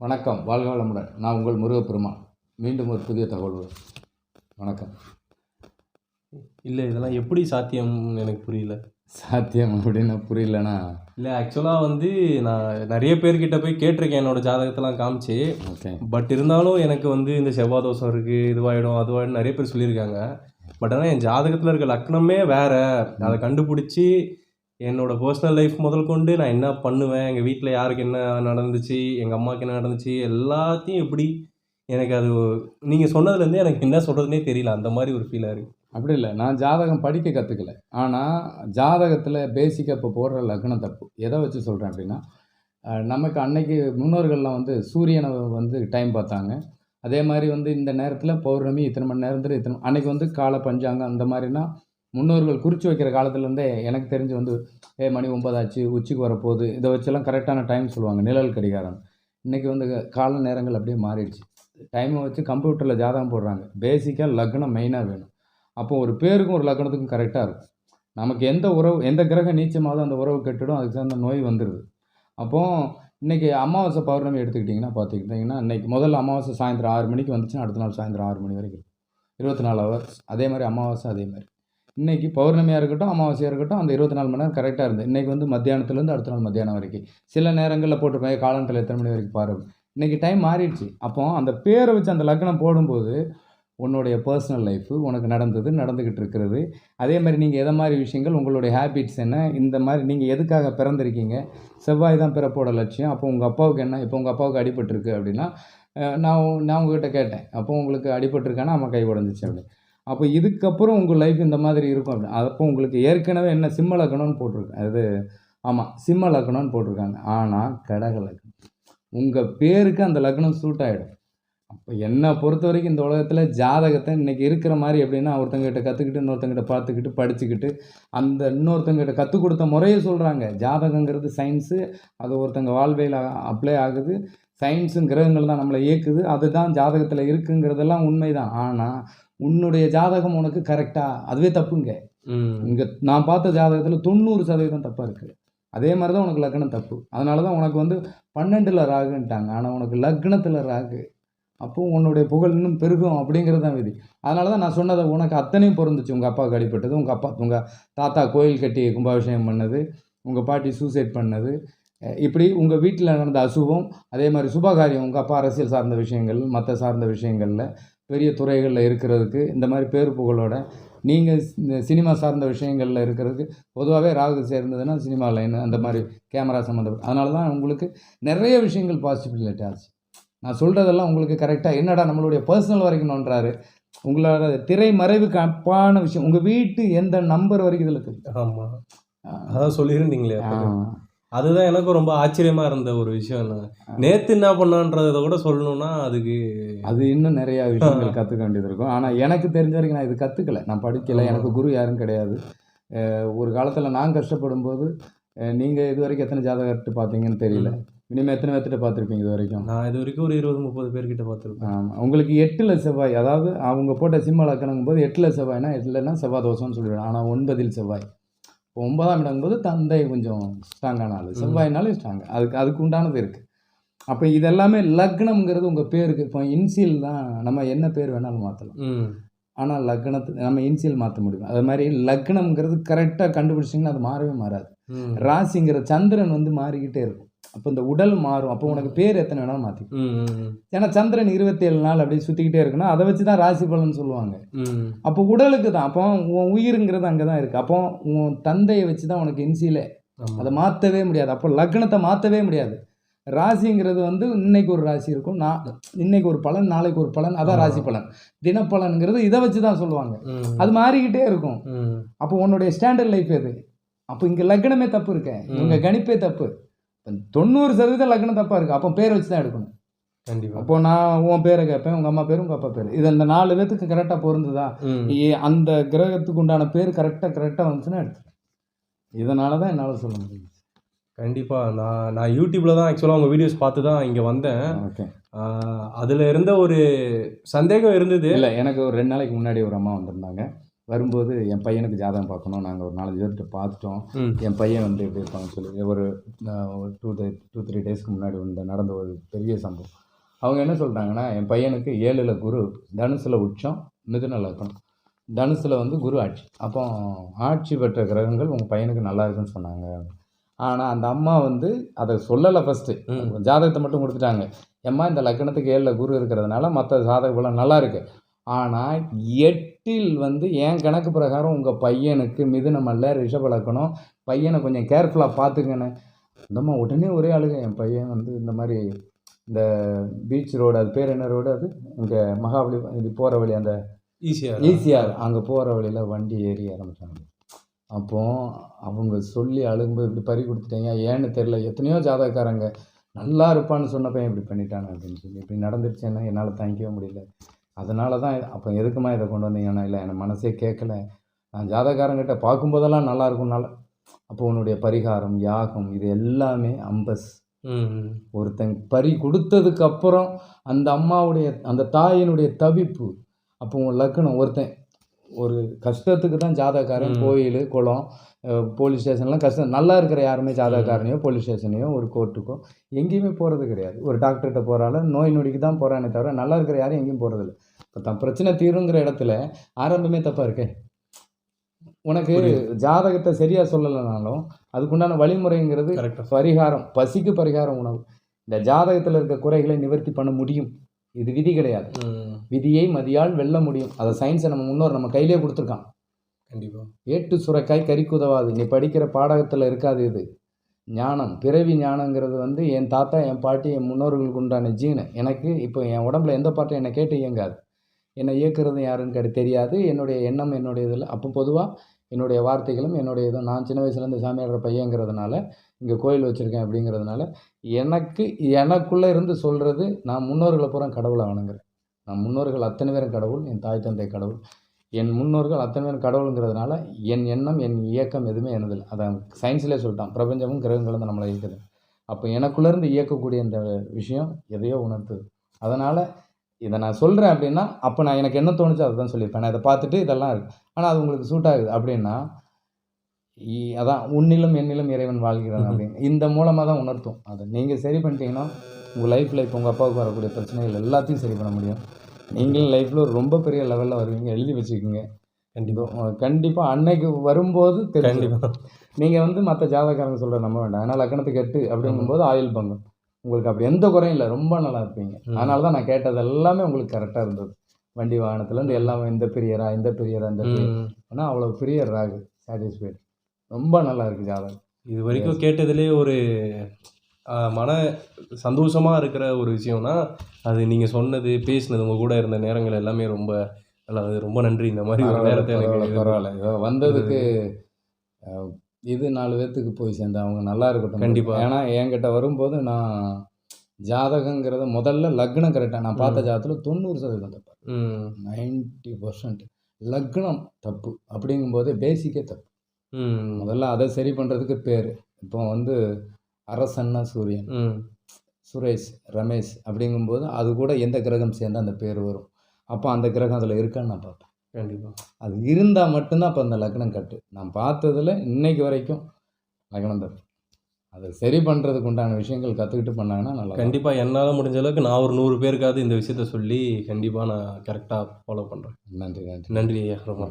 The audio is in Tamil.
வணக்கம். வாழ்க வளமுடன். நான் உங்கள் முருகப்பெருமான் மீண்டும் ஒரு புதிய தகவல் வணக்கம். இல்லை இதெல்லாம் எப்படி சாத்தியம்னு எனக்கு புரியல. சாத்தியம் அப்படின்னு புரியலன்னா இல்லை ஆக்சுவலாக வந்து நான் நிறைய பேர்கிட்ட போய் கேட்டிருக்கேன் என்னோட ஜாதகத்தெல்லாம் காமிச்சு. ஓகே. பட் இருந்தாலும் எனக்கு வந்து இந்த செவ்வாய் தோஷம் இருக்குது இதுவாகிடும் அதுவாகிடும் நிறைய பேர் சொல்லியிருக்காங்க. பட் ஆனால் என் ஜாதகத்தில் இருக்க லக்னமே வேற. அதை கண்டுபிடிச்சி என்னோட பர்சனல் லைஃப் முதல் கொண்டு நான் என்ன பண்ணுவேன்? எங்கள் வீட்டில் யாருக்கு என்ன நடந்துச்சு? எங்கள் அம்மாவுக்கு என்ன நடந்துச்சு? எல்லாத்தையும் எப்படி எனக்கு அது நீங்கள் சொன்னதுலேருந்து எனக்கு என்ன சொல்கிறதுனே தெரியல. அந்த மாதிரி ஒரு ஃபீலாக இருக்குது அப்படி இல்லை. நான் ஜாதகம் படிக்க கற்றுக்கல ஆனால் ஜாதகத்தில் பேசிக்காக இப்போ போடுற லக்னம் தப்பு. எதை வச்சு சொல்கிறேன் அப்படின்னா நமக்கு அன்னைக்கு முன்னோர்கள்லாம் வந்து சூரியனை வந்து டைம் பார்த்தாங்க. அதே மாதிரி வந்து இந்த நேரத்தில் பௌர்ணமி இத்தனை மணி நேரத்தில் இத்தனை அன்னைக்கு வந்து கால பஞ்சாங்கம் அந்த மாதிரினா முன்னோர்கள் குறித்து வைக்கிற காலத்துலேருந்தே எனக்கு தெரிஞ்சு வந்து ஏ மணி ஒன்பதாச்சு உச்சிக்கு வரப்போகுது. இதை வச்செல்லாம் கரெக்டான டைம் சொல்லுவாங்க நிழல் கடிகாரம். இன்றைக்கி வந்து கால நேரங்கள் அப்படியே மாறிடுச்சு. டைமை வச்சு கம்ப்யூட்டரில் ஜாதகம் போடுறாங்க. பேசிக்காக லக்னம் மெயினாக வேணும். அப்போ ஒரு பேருக்கும் ஒரு லக்னத்துக்கும் கரெக்டாக இருக்கும். நமக்கு எந்த உறவு எந்த கிரகம் நீச்சமாவது அந்த உறவு கெட்டுடும் அதுக்கு தகுந்த நோய் வந்துடுது அப்போ இன்றைக்கி அமாவாசை பௌர்ணமி எடுத்துக்கிட்டிங்கன்னா பார்த்துக்கிட்டிங்கன்னா இன்னைக்கு முதல்ல அமாவாசை சாயந்தரம் ஆறு மணிக்கு வந்துச்சுன்னா அடுத்த நாள் சாயந்தரம் ஆறு மணி வரைக்கும் இருபத்தி நாலு ஹவர்ஸ் அதே மாதிரி அமாவாசை அதே மாதிரி. இன்னைக்கு பௌர்ணமியாக இருக்கட்டும் அமாவாசையாக இருக்கட்டும் அந்த இருபத்தி நாலு மணி நேரம் கரெக்டாக இருந்து இன்னைக்கு வந்து மத்தியானத்துலேருந்து அடுத்த நாள் மத்தியானம் வரைக்கும். சில நேரங்களில் போட்டிருப்பேன் காலத்தில் எத்தனை மணி வரைக்கும் பாரு இன்னைக்கு டைம் மாறிடுச்சு. அப்போ அந்த பேரை வச்சு அந்த லக்னம் போடும்போது உன்னுடைய பர்சனல் லைஃபு உனக்கு நடந்தது நடந்துக்கிட்டு இருக்கிறது. அதே மாதிரி நீங்கள் எதை மாதிரி விஷயங்கள் உங்களுடைய ஹேபிட்ஸ் என்ன இந்த மாதிரி நீங்கள் எதுக்காக பிறந்திருக்கீங்க செவ்வாய் தான் பிறப்போட லட்சியம். அப்போ உங்கள் அப்பாவுக்கு என்ன இப்போ உங்கள் அப்பாவுக்கு அடிபட்டிருக்கு அப்படின்னா நான் நான் உங்ககிட்ட கேட்டேன். அப்போ உங்களுக்கு அடிபட்டிருக்கானா அம்மா கை உடஞ்சிச்சு அப்படி அப்போ இதுக்கப்புறம் உங்கள் லைஃப் இந்த மாதிரி இருக்கும் அப்படி அப்போ உங்களுக்கு ஏற்கனவே என்ன சிம்ம லக்கணம்னு போட்டிருக்கேன் அது ஆமாம் சிம்ம லக்கணம்னு போட்டிருக்காங்க. ஆனால் கடக லக்னம். உங்கள் பேருக்கு அந்த லக்னம் சூட் ஆகிடும் அப்போ என்னை பொறுத்த வரைக்கும் இந்த உலகத்தில் ஜாதகத்தை இன்னைக்கு இருக்கிற மாதிரி எப்படின்னா ஒருத்தங்கிட்ட கற்றுக்கிட்டு இன்னொருத்தங்கிட்ட பார்த்துக்கிட்டு படிச்சுக்கிட்டு அந்த இன்னொருத்தங்கிட்ட கற்றுக் கொடுத்த முறையை சொல்கிறாங்க ஜாதகங்கிறது சயின்ஸு அது ஒருத்தங்க வாழ்வையில் அப்ளை ஆகுது. சயின்ஸும் கிரகங்கள் தான் நம்மளை இயக்குது. அதுதான் ஜாதகத்தில் இருக்குங்கிறதெல்லாம் உண்மைதான். ஆனால் உன்னுடைய ஜாதகம் உனக்கு கரெக்டாக அதுவே தப்புங்க. இங்கே நான் பார்த்த ஜாதகத்தில் தொண்ணூறு சதவீதம் தப்பாக இருக்குது அதே மாதிரி தான் உனக்கு லக்னம் தப்பு. அதனால தான் உனக்கு வந்து பன்னெண்டில் ராகுன்ட்டாங்க. ஆனால் உனக்கு லக்னத்தில் ராகு. அப்போ உன்னுடைய புகழ் இன்னும் பெருகும் அப்படிங்கிறது தான் விதி. அதனால தான் நான் சொன்னதை உனக்கு அத்தனையும் பொருந்துச்சு. உங்கள் அப்பாவுக்கு அடிபட்டது உங்கள் அப்பா உங்கள் தாத்தா கோயில் கட்டி கும்பாபிஷேகம் பண்ணது உங்கள் பாட்டி சூசைட் பண்ணது. இப்படி உங்கள் வீட்டில் நடந்த அசுபம் அதே மாதிரி சுபகாரியம் உங்கள் அப்பா அரசியல் சார்ந்த விஷயங்கள் மற்ற சார்ந்த விஷயங்களில் பெரிய துறைகளில் இருக்கிறதுக்கு இந்த மாதிரி பேர் புகழோட நீங்கள் இந்த சினிமா சார்ந்த விஷயங்களில் இருக்கிறதுக்கு பொதுவாகவே ராகு சேர்ந்ததுன்னா சினிமா லைன் அந்த மாதிரி கேமரா சம்மந்தப்பட்ட அதனால தான் உங்களுக்கு நிறைய விஷயங்கள் பாசிபிலிட்டி ஆச்சு நான் சொல்கிறதெல்லாம் உங்களுக்கு கரெக்டாக என்னடா நம்மளுடைய பர்சனல் வரைக்கும் நோன்றாரு உங்களோட திரை மறைவுக்கு அப்பான விஷயம் உங்கள் வீட்டு எந்த நம்பர் வரைக்கும் இதில் தெரியும் ஆமாம். அதான் சொல்லியிருந்தீங்களே. அதுதான் எனக்கும் ரொம்ப ஆச்சரியமா இருந்த ஒரு விஷயம் நேத்து என்ன பண்ணான்றதை கூட சொல்லணும்னா அதுக்கு அது இன்னும் நிறையா விஷயங்கள் கற்றுக்க வேண்டியது இருக்கும். ஆனால் எனக்கு தெரிஞ்ச வரைக்கும் நான் இது கற்றுக்கல நான் படிக்கலை. எனக்கு குரு யாரும் கிடையாது. ஒரு காலத்தில் நான் கஷ்டப்படும் போது நீங்கள் இது வரைக்கும் எத்தனை ஜாதகர்கிட்ட பார்த்தீங்கன்னு தெரியல. இனிமேல் எத்தனை பேர்த்திட்ட பார்த்துருப்பீங்க இது வரைக்கும்? நான் இது வரைக்கும் ஒரு இருபது முப்பது பேர்கிட்ட பார்த்துருப்பேன் ஆமா. உங்களுக்கு எட்டில் செவ்வாய். அதாவது அவங்க போட்ட சிம்ம லக்கணங்கும் போது எட்டில் செவ்வாய்னா எட்டுலன்னா செவ்வாய் தோஷம்னு சொல்லிடுவேன் ஆனால் ஒன்பதில் செவ்வாய். இப்போ ஒன்பதாம் இடங்கும்போது தந்தை கொஞ்சம் ஸ்ட்ராங்கான ஆள். செவ்வாய்னாலே ஸ்ட்ராங் அதுக்கு அதுக்கு உண்டானது இருக்குது அப்போ இதெல்லாமே லக்னம்ங்கிறது உங்கள் பேருக்கு இப்போ இன்சியல் தான் நம்ம என்ன பேர் வேணாலும் மாற்றலாம் ஆனால் லக்னத்து நம்ம இன்சியல் மாற்ற முடியும். அது மாதிரி லக்னம்ங்கிறது கரெக்டாக கண்டுபிடிச்சிங்கன்னா அது மாறவே மாறாது. ராசிங்கிற சந்திரன் வந்து மாறிக்கிட்டே இருக்கும். அப்போ இந்த உடல் மாறும். அப்போ உனக்கு பேர் எத்தனை வேணாலும் மாற்றி ஏன்னா சந்திரன் இருபத்தி ஏழு நாள் அப்படியே சுற்றிக்கிட்டே இருக்கணும் அதை வச்சு தான் ராசி பலன் சொல்லுவாங்க. அப்போ உடலுக்கு தான் அப்போ உன் உயிருங்கிறது அங்கே தான் இருக்குது அப்போ உன் தந்தையை வச்சு தான் உனக்கு இன்சியிலே. அதை மாற்றவே முடியாது. அப்போ லக்னத்தை மாற்றவே முடியாது. ராசிங்கிறது வந்து இன்னைக்கு ஒரு ராசி இருக்கும். நான் இன்னைக்கு ஒரு பலன் நாளைக்கு ஒரு பலன் அதான். ராசி பலன். தினப்பலன்கிறது இதை வச்சு தான் சொல்லுவாங்க அது மாறிக்கிட்டே இருக்கும். அப்போ உன்னுடைய ஸ்டாண்டர்ட் லைஃப் எது? அப்போ இங்கே லக்னமே தப்பு இருக்க. இவங்க கணிப்பே தப்பு. தொண்ணூறு சதவீதம் லக்னம் தப்பாக இருக்குது அப்போ பேர் வச்சு தான் எடுக்கணும். கண்டிப்பா. அப்போ நான் உன் பேரை கேட்பேன் உங்கள் அம்மா பேர் உங்கள் அப்பா பேர். இது அந்த நாலு பேத்துக்கு கரெக்டாக பொருந்துதா? அந்த கிரகத்துக்கு உண்டான பேர் கரெக்டாக கரெக்டாக வந்துச்சுன்னா எடுத்துருவேன் இதனால தான் என்னால் சொல்ல முடியும் கண்டிப்பா. நான் நான் யூடியூப்ல தான் ஆக்சுவலாக உங்க வீடியோஸ் பார்த்து தான் இங்க வந்தேன். ஓகே. அதுல இருந்த ஒரு சந்தேகம் இருந்தது. இல்லை எனக்கு ஒரு ரெண்டு நாளைக்கு முன்னாடி ஒரு அம்மா வந்திருந்தாங்க. வரும்போது என் பையனுக்கு ஜாதகம் பார்க்கணும். நாங்கள் ஒரு நாலஞ்சு பேர்கிட்ட பார்த்துட்டோம். என் பையன் வந்து எப்படி இருப்பாங்கன்னு சொல்லி ஒரு டூ டூ த்ரீ டேஸ்க்கு முன்னாடி வந்து நடந்த ஒரு பெரிய சம்பவம். அவங்க என்ன சொல்லிட்டாங்கன்னா என் பையனுக்கு ஏழில் குரு தனுசில் உச்சம் மிதுன லக்னம். தனுசில் வந்து குரு ஆட்சி. அப்போ ஆட்சி பெற்ற கிரகங்கள் உங்கள் பையனுக்கு நல்லா இருக்குன்னு சொன்னாங்க. ஆனால் அந்த அம்மா வந்து அதை சொல்லலை ஃபஸ்ட்டு ஜாதகத்தை மட்டும் கொடுத்துட்டாங்க. ஏம்மா இந்த லக்னத்துக்கு ஏழில் குரு இருக்கிறதுனால மற்ற ஜாதக பலம் நல்லா இருக்கு. ஆனால் எட்டில் வந்து என் கணக்கு பிரகாரம் உங்கள் பையனுக்கு மிதுனம் அல்ல ரிஷப லக்கணம். பையனை கொஞ்சம் கேர்ஃபுல்லாக பார்த்துக்கண்ணே இந்தம்மா உடனே ஒரே அழுக என் பையன் வந்து இந்த மாதிரி இந்த பீச் ரோடு அது பேர் என்ன ரோடு அது? இங்கே மகாபலி இது போகிற வழி அந்த ஈஸியாக ஈஸியாக அங்கே போகிற வழியில் வண்டி ஏறி ஆரம்பிச்சாங்க. அப்போ அவங்க சொல்லி அழுகும்போது இப்படி பறி கொடுத்துட்டீங்க. ஏன்னு தெரில எத்தனையோ ஜாதகக்காரங்க நல்லா இருப்பான்னு சொன்ன பையன் இப்படி பண்ணிட்டானே அப்படின்னு சொல்லி. இப்படி நடந்துருச்சுன்னா என்னால் தாங்கிக்கவே முடியல. அதனால தான் அப்போ எதுக்குமா இதை கொண்டு வந்தீங்கன்னா? இல்லை எனக்கு மனசே கேட்கல நான் ஜாதகக்காரங்கிட்ட பார்க்கும்போதெல்லாம் நல்லா இருக்கும் நல்லா அப்போ உன்னுடைய பரிகாரம் யாகம் இது எல்லாமே அம்பஸ். ஒருத்தன் பறி கொடுத்ததுக்கு அப்புறம் அந்த அம்மாவுடைய அந்த தாயினுடைய தவிப்பு அப்போ உன் லக்கணம் ஒருத்தன் ஒரு கஷ்டத்துக்கு தான் ஜாதகக்காரன் ம். கோயில் குளம் போலீஸ் ஸ்டேஷன்லாம் கஷ்டம். நல்லா இருக்கிற யாருமே ஜாதகக்காரனையோ போலீஸ் ஸ்டேஷனையோ ஒரு கோர்ட்டுக்கோ எங்கேயுமே போகிறது கிடையாது. ஒரு டாக்டர்கிட்ட போகிறால நோய் நொடிக்கு தான் போகிறானே தவிர நல்லா இருக்கிற யாரும் எங்கேயும் போகிறதில்ல இப்போ தன் பிரச்சனை தீருங்கிற இடத்துல ஆரம்பமே தப்பாக இருக்கே. உனக்கு. ஜாதகத்தை சரியாக சொல்லலைனாலும் அதுக்குண்டான வழிமுறைங்கிறது பரிகாரம் பசிக்கு பரிகாரம் உணவு. இந்த ஜாதகத்தில் இருக்க குறைகளை நிவர்த்தி பண்ண முடியும். இது விதி கிடையாது. விதியை மதியால் வெல்ல முடியும். அதை சயின்ஸை நம்ம முன்னோர் நம்ம கையிலே கொடுத்துருக்கான் கண்டிப்பாக ஏட்டு சுரைக்காய் கறிக்கு உதவாது நீ படிக்கிற பாடகத்தில் இருக்காது இது. ஞானம் பிறவி ஞானங்கிறது வந்து என் தாத்தா என் பாட்டி என் முன்னோர்களுக்கு உண்டான ஜீனு. எனக்கு இப்போ என் உடம்புல எந்த பாட்டும் என்னை கேட்டு இயங்காது. என்னை இயக்குறது யாருன்னு கேட்டு தெரியாது. என்னுடைய எண்ணம் என்னுடைய இதில். அப்போ பொதுவாக என்னுடைய வார்த்தைகளும் என்னுடைய இதுவும் நான் சின்ன வயசுலேருந்து சாமியாடுற பையங்கிறதுனால இங்கே கோயில் வச்சுருக்கேன் அப்படிங்கிறதுனால எனக்கு எனக்குள்ளே இருந்து சொல்கிறது நான் முன்னோர்களை பூரா கடவுளை வணங்குறேன். நான் முன்னோர்கள் அத்தனை பேரும் கடவுள் என் தாய் தந்தை கடவுள். என் முன்னோர்கள் அத்தனை பேரும் கடவுளுங்கிறதுனால என் எண்ணம் என் இயக்கம் எதுவுமே எனதில்லை அதான் சயின்ஸ்லேயே சொல்லிட்டான். பிரபஞ்சமும் கிரகங்களும் தான் நம்மளை இயக்குது. அப்போ எனக்குள்ளேருந்து இயக்கக்கூடிய இந்த விஷயம் எதையோ உணர்த்துது. அதனால் இதை நான் சொல்கிறேன் அப்படின்னா அப்போ நான் எனக்கு என்ன தோணுச்சோ அதை தான் சொல்லியிருப்பேன். நான் இதை பார்த்துட்டு இதெல்லாம் இருக்குது ஆனால் அது உங்களுக்கு சூட் ஆகுது அப்படின்னா அதான் உன்னிலும் என்னிலும் இறைவன் வாழ்கிறான். அப்படின்னு. இந்த மூலமாக தான் உணர்த்தும். அதை நீங்கள் சரி பண்ணிட்டீங்கன்னா உங்கள் லைஃப்பில் இப்போ உங்கள் அப்பாவுக்கு வரக்கூடிய பிரச்சனைகள் எல்லாத்தையும் சரி பண்ண முடியும். நீங்களும் லைஃப்பில் ரொம்ப பெரிய லெவலில் வருவீங்க. எழுதி வச்சுக்கோங்க. கண்டிப்பாக கண்டிப்பாக அன்னைக்கு வரும்போது கண்டிப்பாக நீங்கள் வந்து மற்ற ஜாதகக்காரங்க சொல்கிற நம்ப வேண்டாம். ஏன்னா லக்கணத்துக்கு எட்டு அப்படிங்கும்போது ஆயுள் பங்கம் உங்களுக்கு அப்படி எந்த குறையும் இல்லை. ரொம்ப நல்லா இருப்பீங்க. அதனால தான் நான் கேட்டது எல்லாமே உங்களுக்கு கரெக்டாக இருந்தது. வண்டி வாகனத்துலேருந்து எல்லாமே இந்த பிரியரா இந்த பிரியரா இந்த ஏன்னா அவ்வளோ பிரியர் ராகு சாட்டிஸ்ஃபைடு ரொம்ப நல்லா இருக்குது ஜாதகம். இது வரைக்கும் கேட்டதுலே ஒரு மன சந்தோஷமா இருக்கிற ஒரு விஷயம்னா அது நீங்க சொன்னது பேசினது உங்க கூட இருந்த நேரங்கள் எல்லாமே ரொம்ப நல்லா அது ரொம்ப நன்றி. இந்த மாதிரி ஒரு நேரத்தை பரவாயில்ல வந்ததுக்கு இது நாலு பேர்த்துக்கு போய் சேர்ந்த அவங்க நல்லா இருக்கட்டும். கண்டிப்பா. ஏன்னா என்கிட்ட வரும்போது நான் ஜாதகங்கிறத முதல்ல லக்னம் கரெக்டாக நான் பார்த்த ம். ஜாதகத்தில் தொண்ணூறு சதவீதம் தப்பு. ம். Ninety percent. லக்னம் தப்பு. அப்படிங்கும்போது பேசிக்கே தப்பு. முதல்ல அதை சரி பண்ணுறதுக்கு பேர். இப்போ வந்து அரசன்னா சூரியன் சுரேஷ் ரமேஷ் அப்படிங்கும்போது அது கூட எந்த கிரகம் சேர்ந்தா அந்த பேர் வரும். அப்போ அந்த கிரகம் அதில் இருக்கான்னு நான் பார்ப்பேன். கண்டிப்பா. அது இருந்தால் மட்டும்தான் அப்போ அந்த லக்னம் கட்டு. நான் பார்த்ததுல இன்னைக்கு வரைக்கும் லக்னம் தப்பு அதை சரி பண்ணுறதுக்கு உண்டான விஷயங்கள் கற்றுக்கிட்டு பண்ணாங்கன்னா நல்லா இருக்கும். கண்டிப்பா என்னால முடிஞ்ச அளவுக்கு நான் ஒரு நூறு பேருக்காவது இந்த விஷயத்த சொல்லி கண்டிப்பா நான் கரெக்டா ஃபாலோ பண்றேன். நன்றி நன்றி. நன்றி ஐயா ரொம்ப